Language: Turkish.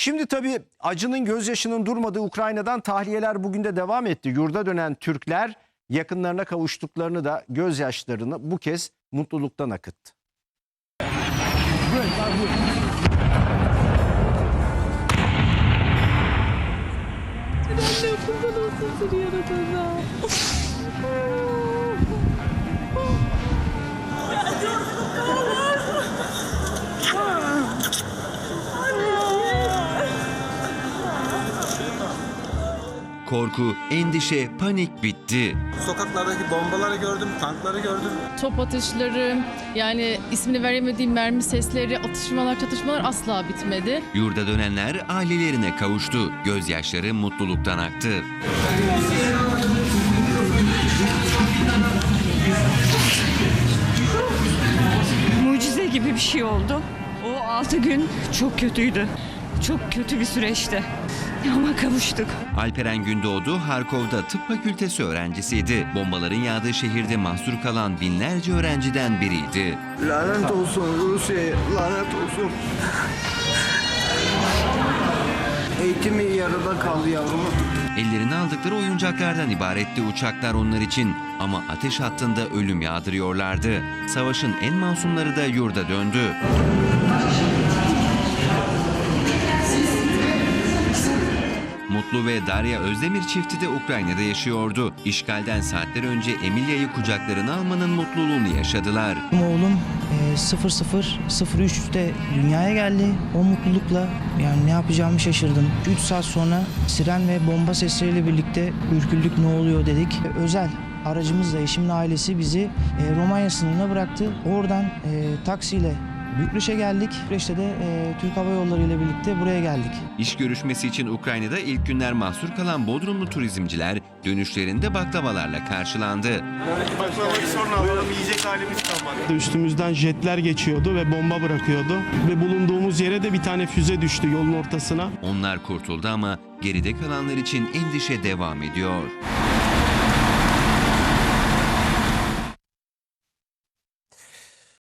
Şimdi tabii acının gözyaşının durmadığı Ukrayna'dan tahliyeler bugün de devam etti. Yurda dönen Türkler yakınlarına kavuştuklarını da gözyaşlarını bu kez mutluluktan akıttı. Anne kurban olsun seni yaratana. Korku, endişe, panik bitti. Sokaklardaki bombaları gördüm, tankları gördüm. Top atışları, yani ismini veremediğim mermi sesleri, atışmalar, çatışmalar asla bitmedi. Yurda dönenler ailelerine kavuştu. Gözyaşları mutluluktan aktı. mucize gibi bir şey oldu. O 6 gün çok kötüydü. Çok kötü bir süreçti. Ama kavuştuk. Alperen Gündoğdu Harkov'da tıp fakültesi öğrencisiydi. Bombaların yağdığı şehirde mahsur kalan binlerce öğrenciden biriydi. Lanet olsun Rusya'ya, lanet olsun. Eğitimi yarıda kaldı yavrum. Ellerine aldıkları oyuncaklardan ibaretti uçaklar onlar için. Ama ateş hattında ölüm yağdırıyorlardı. Savaşın en masumları da yurda döndü. Mutlu ve Darya Özdemir çifti de Ukrayna'da yaşıyordu. İşgalden saatler önce Emilya'yı kucaklarına almanın mutluluğunu yaşadılar. Oğlum e, 00.03'te dünyaya geldi. O mutlulukla yani ne yapacağımı şaşırdım. 3 saat sonra siren ve bomba sesleriyle birlikte ürküldük ne oluyor dedik. E, Özel aracımızla eşimin ailesi bizi e, Romanya sınırına bıraktı. Oradan e, taksiyle Bükreş'e geldik. Bükreş'te de e, Türk Hava Yolları ile birlikte buraya geldik. İş görüşmesi için Ukrayna'da ilk günler mahsur kalan Bodrumlu turizmciler dönüşlerinde baklavalarla karşılandı. Üstümüzden jetler geçiyordu ve bomba bırakıyordu. Ve bulunduğumuz yere de bir tane füze düştü yolun ortasına. Onlar kurtuldu ama geride kalanlar için endişe devam ediyor.